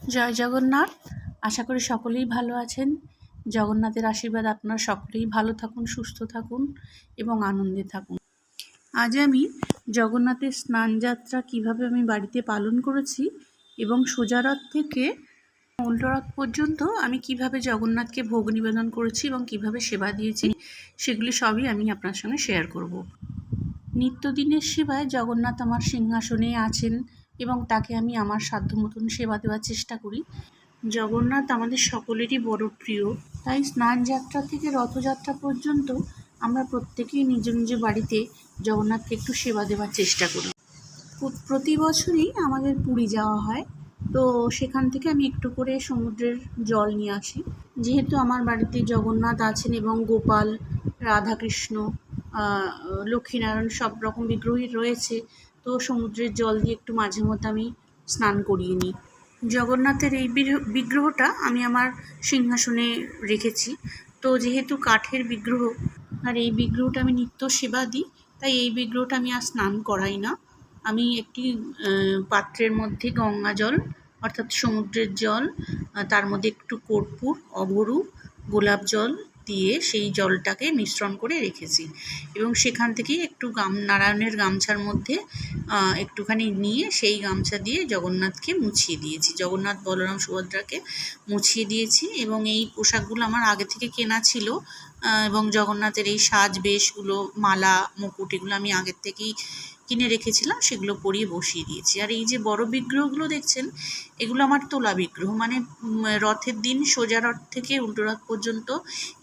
জয় জগন্নাথ। আশা করি সকলেই ভালো আছেন। জগন্নাথের আশীর্বাদ আপনারা সকলেই ভালো থাকুন, সুস্থ থাকুন এবং আনন্দে থাকুন। আজ আমি জগন্নাথের স্নানযাত্রা কীভাবে আমি বাড়িতে পালন করেছি এবং সোজারথ থেকে উল্টোরথ পর্যন্ত আমি কীভাবে জগন্নাথকে ভোগ নিবেদন করেছি এবং কীভাবে সেবা দিয়েছি সেগুলি সবই আমি আপনার সঙ্গে শেয়ার করব। নিত্যদিনের সেবায় জগন্নাথ আমার সিংহাসনে আছেন। এবং তাকে আমি আমার সাধ্য মতন সেবা দেওয়ার চেষ্টা করি। জগন্নাথ আমাদের সকলেরই বড় প্রিয়। তাই স্নান যাত্রা থেকে রথযাত্রা পর্যন্ত আমরা প্রত্যেকেই নিজ নিজ বাড়িতে জগন্নাথকে একটু সেবা দেওয়ার চেষ্টা করি। প্রতি বছরই আমাদের পুরী যাওয়া হয়। তো সেখান থেকে আমি একটু করে সমুদ্রের জল নিয়ে আসি। যেহেতু আমার বাড়িতে জগন্নাথ আছেন এবং গোপাল, রাধাকৃষ্ণ লক্ষ্মীনারায়ণ সব রকম বিগ্রহই রয়েছে তো সমুদ্রের জল দিয়ে একটু মাঝে মধ্যে আমি স্নান করিয়ে নিই। জগন্নাথের এই বিগ্রহটা আমি আমার সিংহাসনে রেখেছি। তো যেহেতু কাঠের বিগ্রহ, আর এই বিগ্রহটা আমি নিত্য সেবা দিই, তাই এই বিগ্রহটা আমি আর স্নান করাই না। আমি একটি পাত্রের মধ্যে গঙ্গা জল, অর্থাৎ সমুদ্রের জল তার মধ্যে একটু কর্পূর অভরু গোলাপ জল দিয়ে সেই জলটাকে মিশ্রণ করে রেখেছি। এবং সেখান থেকেই একটু গাম, নারায়ণের গামছার মধ্যে একটুখানি নিয়ে সেই গামছা দিয়ে জগন্নাথকে মুছিয়ে দিয়েছি। জগন্নাথ বলরাম সুভদ্রাকে মুছিয়ে দিয়েছি এবং এই পোশাকগুলো আমার আগে থেকে কেনা ছিল এবং জগন্নাথের এই সাজ বেশগুলো মালা, মুকুট, এগুলো আমি আগের থেকেই কিনে রেখেছিলাম, সেগুলো পরিয়ে বসিয়ে দিয়েছি। আর এই যে বড় বিগ্রহগুলো দেখছেন, এগুলো আমার তোলা বিগ্রহ। মানে রথের দিন সোজা রথ থেকে উল্টো রথ পর্যন্ত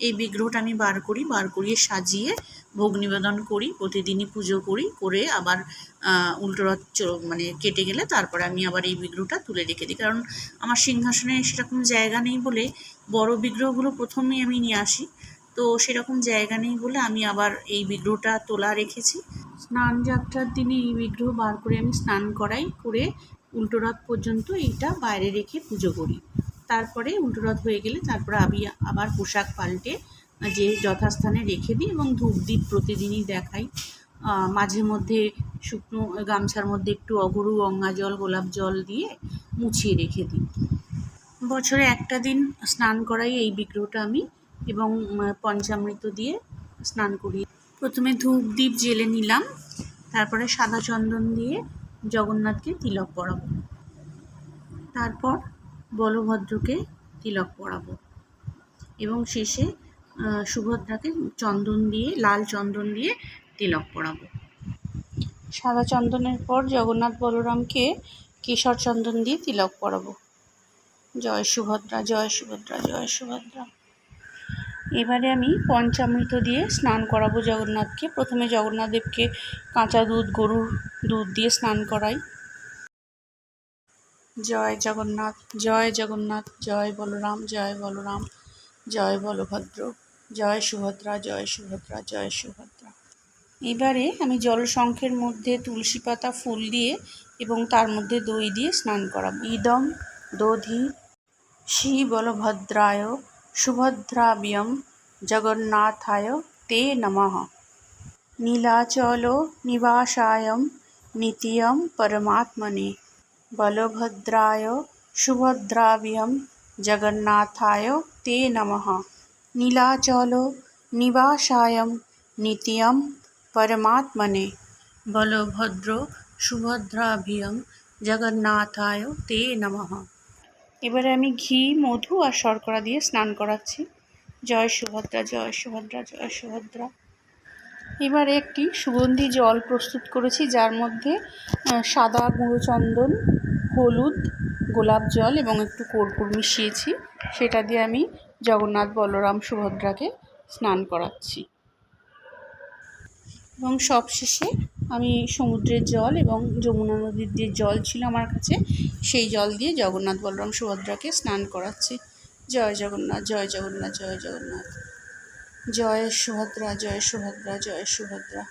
এই বিগ্রহটা আমি বার করি, বার করিয়ে সাজিয়ে ভোগ নিবেদন করি, প্রতিদিনই পুজো করি, করে আবার উল্টো রথ মানে কেটে গেলে তারপরে আমি আবার এই বিগ্রহটা তুলে রেখে দিই। কারণ আমার সিংহাসনে সেরকম জায়গা নেই বলে বড় বিগ্রহগুলো প্রথমেই আমি নিয়ে আসি। তো সেরকম জায়গা নেই বলে আমি আবার এই বিগ্রহটা তোলা রেখেছি। স্নান যাত্রার দিনে এই বিগ্রহ বার করে আমি স্নান করাই করে উল্টো রথ পর্যন্ত এইটা বাইরে রেখে পুজো করি। তারপরে উল্টো রথ হয়ে গেলে তারপরে আমি আবার পোশাক পাল্টে যে যথাস্থানে রেখে দিই এবং ধূপ দ্বীপ প্রতিদিনই দেখাই। মাঝে মধ্যে শুকনো গামছার মধ্যে একটু অগরু গঙ্গা জল, গোলাপ জল দিয়ে মুছিয়ে রেখে দিই। বছরে একটা দিন স্নান করাই এই বিগ্রহটা আমি এবং পঞ্চামৃত দিয়ে স্নান করি প্রথমে ধূপ দ্বীপ জেলে নিলাম, তারপরে সাদা চন্দন দিয়ে জগন্নাথকে তিলক পরাবো। তারপর বলভদ্রকে তিলক পরাবো এবং শেষে সুভদ্রাকে চন্দন দিয়ে, লাল চন্দন দিয়ে তিলক পরাবো। সাদা চন্দনের পর জগন্নাথ বলরামকে কেশর চন্দন দিয়ে তিলক পরাবো। জয় সুভদ্রা জয় সুভদ্রা জয় সুভদ্রা। এবারে আমি পঞ্চামৃত দিয়ে স্নান করাবো জগন্নাথকে। প্রথমে জগন্নাথ দেবকে কাঁচা দুধ, গরুর দুধ দিয়ে স্নান করাই। জয় জগন্নাথ জয় জগন্নাথ, জয় বলরাম জয় বলরাম, জয় বলভদ্র, জয় সুভদ্রা জয় সুভদ্রা জয় সুভদ্রা। এবারে আমি জলশঙ্খের মধ্যে তুলসী পাতা, ফুল দিয়ে এবং তার মধ্যে দই দিয়ে স্নান করাবো। ইদম দধি শ্রী বলভদ্রায় सुभद्राव्यम जगन्नाथाय ते नम। नीलाचलो निवासा नित्यं परमात्मने। बलभद्राय सुभद्राव्यम जगन्नाथाय ते नम। नीलाचलो निवासा नित्यं परमात्मने। बलभद्रो सुभद्राभ्यम जगन्नाथाय ते नमः। এবারে আমি ঘি, মধু আর শর্করা দিয়ে স্নান করাচ্ছি। জয় সুভদ্রা জয় সুভদ্রা জয় সুভদ্রা। এবারে একটি সুগন্ধি জল প্রস্তুত করেছি, যার মধ্যে সাদা গুঁড়ো চন্দন, হলুদ, গোলাপ জল এবং একটু কর্পূর মিশিয়েছি। সেটা দিয়ে আমি জগন্নাথ বলরাম সুভদ্রাকে স্নান করাচ্ছি। এবং সবশেষে আমি সমুদ্রের জল এবং যমুনা নদীর যে জল ছিল আমার কাছে, সেই জল দিয়ে জগন্নাথ বলরাম সুভদ্রাকে স্নান করাচ্ছি। জয় জগন্নাথ জয় জগন্নাথ জয় জগন্নাথ। জয় সুভদ্রা জয় সুভদ্রা জয় সুভদ্রা।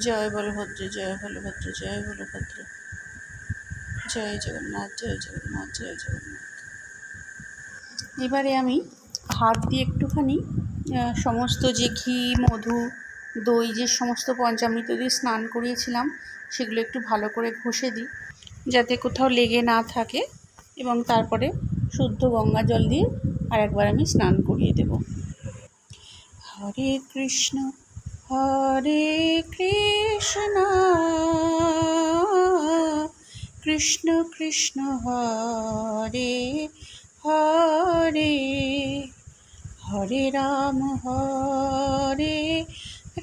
জয় বলভদ্র জয় বলভদ্র জয় বলভদ্র। জয় জগন্নাথ জয় জগন্নাথ জয় জগন্নাথ। এবারে আমি হাত দিয়ে একটুখানি সমস্ত যে ঘি, মধু দই, যে সমস্ত পঞ্চামৃত দিয়ে স্নান করিয়েছিলাম, সেগুলো একটু ভালো করে ঘষে দিই, যাতে কোথাও লেগে না থাকে এবং তারপরে শুদ্ধ গঙ্গা জল দিয়ে আর একবার আমি স্নান করিয়ে দেব। হরে কৃষ্ণ হরে কৃষ্ণ কৃষ্ণ কৃষ্ণ, হরে হরে হরে রাম, হরে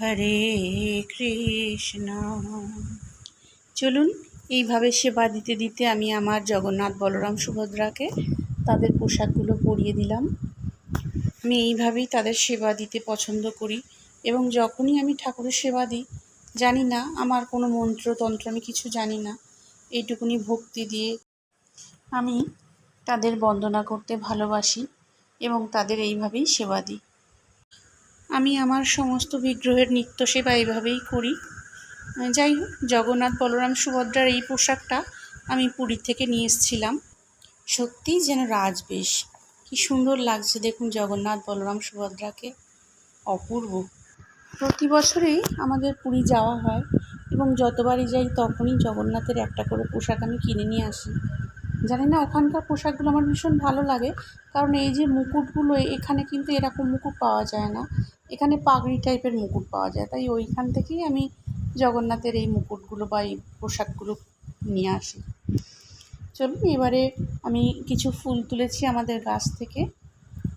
হরে কৃষ্ণ। চলুন, এইভাবে সেবা দিতে দিতে আমি আমার জগন্নাথ বলরাম সুভদ্রাকে তাদের পোশাকগুলো পরিয়ে দিলাম। আমি এইভাবেই তাদের সেবা দিতে পছন্দ করি এবং যখনই আমি ঠাকুরের সেবা দিই, জানি না আমার কোনো মন্ত্রতন্ত্র আমি কিছু জানি না। এইটুকুনি ভক্তি দিয়ে আমি তাদের বন্দনা করতে ভালোবাসি এবং তাদের এইভাবেই সেবা দিই। আমি আমার সমস্ত বিগ্রহের নিত্য সেবা এইভাবেই করি যাই হোক, জগন্নাথ বলরাম সুভদ্রার এই পোশাকটা আমি পুরী থেকে নিয়ে এসেছিলাম। সত্যিই যেন রাজবেশ। কি সুন্দর লাগছে দেখুন জগন্নাথ বলরাম সুভদ্রাকে। অপূর্ব। প্রতি বছরেই আমাদের পুরী যাওয়া হয় এবং যতবারই যাই তখনই জগন্নাথের একটা করে পোশাক আমি কিনে নিয়ে আসি। জানি না, ওখানকার পোশাকগুলো আমার ভীষণ ভালো লাগে। কারণ এই যে মুকুটগুলো, এখানে কিন্তু এরকম মুকুট পাওয়া যায় না। এখানে পাগড়ি টাইপের মুকুট পাওয়া যায়। তাই ওইখান থেকেই আমি জগন্নাথের এই মুকুটগুলো বা এই পোশাকগুলো নিয়ে আসি। চলুন এবারে আমি কিছু ফুল তুলেছি আমাদের গাছ থেকে।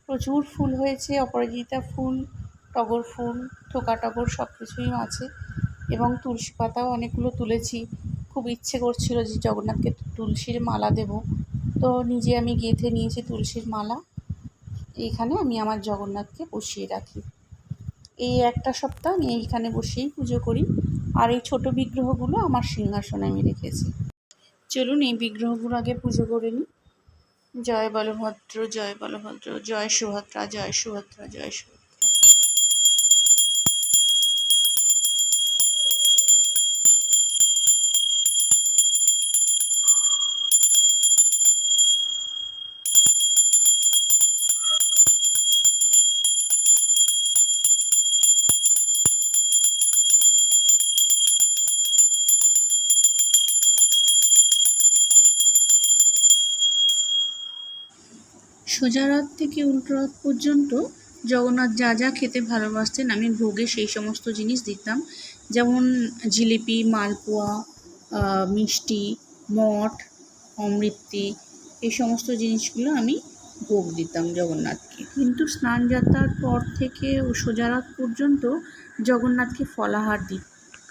প্রচুর ফুল হয়েছে, অপরাজিতা ফুল, টগর ফুল, থোকা টগর সব কিছুই আছে এবং তুলসী পাতাও অনেকগুলো তুলেছি। খুব ইচ্ছে করছিল যে জগন্নাথকে তুলসীর মালা দেব। তো নিজে আমি গেঁথে নিয়েছি তুলসীর মালা। এইখানে আমি আমার জগন্নাথকে বসিয়ে রাখি। এই একটা সপ্তাহ আমি এইখানে বসেই পুজো করি। আর এই ছোট বিগ্রহগুলো আমার সিংহাসনে আমি রেখেছি। চলুন এই বিগ্রহগুলো আগে পুজো করে নিই। জয় বলভদ্র জয় বলভদ্র, জয় সুভদ্রা জয় সুভদ্রা জয় সুভদ্রা। সোজা রথ থেকে উল্টো রথ পর্যন্ত জগন্নাথ যা যা খেতে ভালোবাসতেন, আমি ভোগে সেই সমস্ত জিনিস দিতাম। যেমন জিলিপি, মালপোয়া মিষ্টি, মঠ, অমৃতি, এই সমস্ত জিনিসগুলো আমি ভোগ দিতাম জগন্নাথকে। কিন্তু স্নান যাত্রার পর থেকে ও সোজা রথ পর্যন্ত জগন্নাথকে ফলাহার দিই।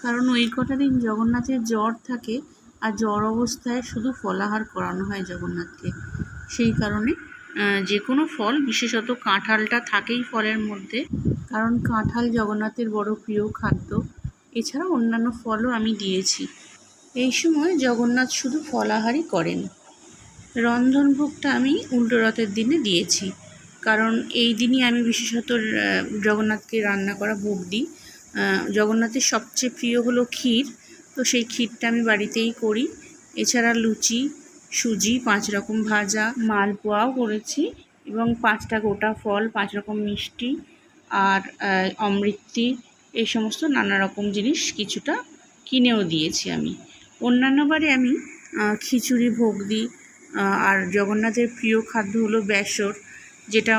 কারণ ওই কটা দিন জগন্নাথের জ্বর থাকে আর জ্বর অবস্থায় শুধু ফলাহার করানো হয় জগন্নাথকে। সেই কারণে যে কোনো ফল, বিশেষত কাঁঠালটা থাকেই ফলের মধ্যে। কারণ কাঁঠাল জগন্নাথের বড় প্রিয় খাদ্য। এছাড়া অন্যান্য ফলও আমি দিয়েছি। এই সময় জগন্নাথ শুধু ফলাহারই করেন। রন্ধনভোগটা আমি উল্টো রথের দিনে দিয়েছি। কারণ এই দিনই আমি বিশেষত জগন্নাথকে রান্না করা ভোগ দিই। জগন্নাথের সবচেয়ে প্রিয় হলো ক্ষীর। তো সেই ক্ষীরটা আমি বাড়িতেই করি। এছাড়া লুচি সুজি, পাঁচ রকম ভাজা, মালপোয়াও করেছি এবং পাঁচটা গোটা ফল, পাঁচ রকম মিষ্টি আর অমৃতি, এই সমস্ত নানা রকম জিনিস কিছুটা কিনেও দিয়েছি আমি। অন্যান্য বারে আমি খিচুড়ি ভোগ দিই আর জগন্নাথের প্রিয় খাদ্য হলো বেসর, যেটা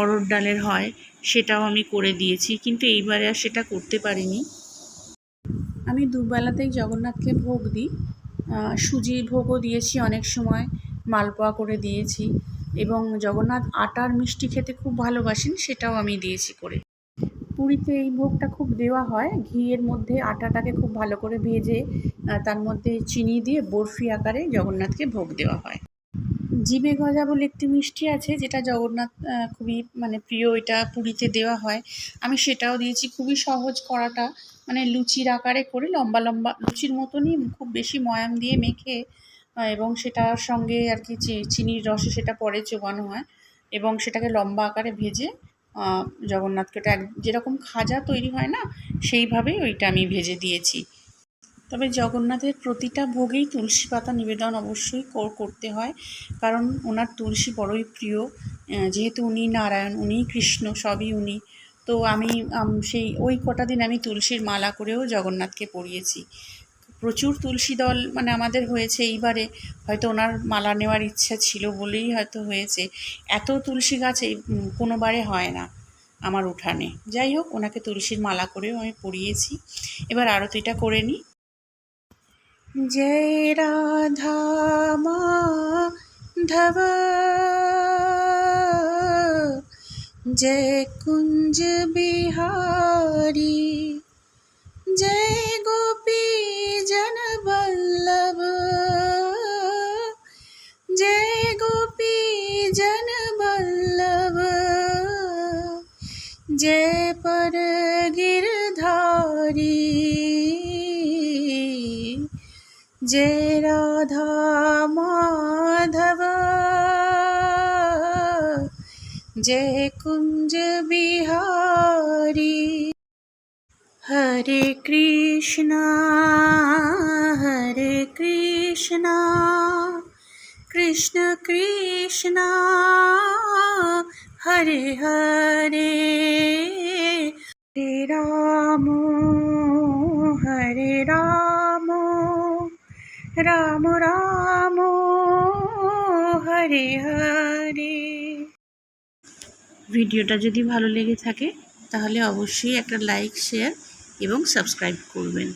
অরড় ডালের হয়, সেটাও আমি করে দিয়েছি, কিন্তু এইবারে আর সেটা করতে পারিনি। আমি দুবেলাতেই জগন্নাথকে ভোগ দিই। সুজির ভোগও দিয়েছি অনেক সময়, মালপোয়া করে দিয়েছি এবং জগন্নাথ আটার মিষ্টি খেতে খুব ভালোবাসেন সেটাও আমি দিয়েছি করে। পুরীতে এই ভোগটা খুব দেওয়া হয়, ঘিয়ের মধ্যে আটাটাকে খুব ভালো করে ভেজে তার মধ্যে চিনি দিয়ে বরফি আকারে জগন্নাথকে ভোগ দেওয়া হয়। জিবে গজা বলে একটি মিষ্টি আছে, যেটা জগন্নাথ খুবই মানে প্রিয়, এটা পুরীতে দেওয়া হয়। আমি সেটাও দিয়েছি, খুবই সহজ করাটা। মানে লুচির আকারে করে লম্বা লম্বা, লুচির মতনই খুব বেশি ময়াম দিয়ে মেখে এবং সেটার সঙ্গে আর কি চিনির রসে সেটা পরে চোবানো হয়, এবং সেটাকে লম্বা আকারে ভেজে জগন্নাথকে ওটা যেরকম খাজা তৈরি হয় না, সেইভাবেই ওইটা আমি ভেজে দিয়েছি। তবে জগন্নাথের প্রতিটা ভোগেই তুলসী পাতা নিবেদন অবশ্যই করতে হয়। কারণ ওনার তুলসী বড়ই প্রিয়। যেহেতু উনি নারায়ণ, উনিই কৃষ্ণ, সবই উনি। তো আমি সেই ওই কটা দিন আমি তুলসীর মালা করেও জগন্নাথকে পরিয়েছি। প্রচুর তুলসী দল মানে আমাদের হয়েছে এইবারে। হয়তো ওনার মালা নেওয়ার ইচ্ছা ছিল বলেই হয়তো হয়েছে। এত তুলসী গাছ এই কোনোবারে হয় না আমার উঠানে। যাই হোক, ওনাকে তুলসীর মালা করেও আমি পরিয়েছি। এবার আরতিটা করে নিই। जय राधा माधव जय कुंज बिहारी जय गोपी जन वल्लभ जय गोपी जन वल्लभ जय पर गिरधारी जय राधा माधव जय कुंज बिहारी हरे कृष्णा हरे कृष्णा कृष्ण कृष्णा हरे हरे हरे राम हरे राम রাম রাম হরে হরে ভিডিওটা যদি ভালো লেগে থাকে, তাহলে অবশ্যই একটা লাইক, শেয়ার এবং সাবস্ক্রাইব করবেন।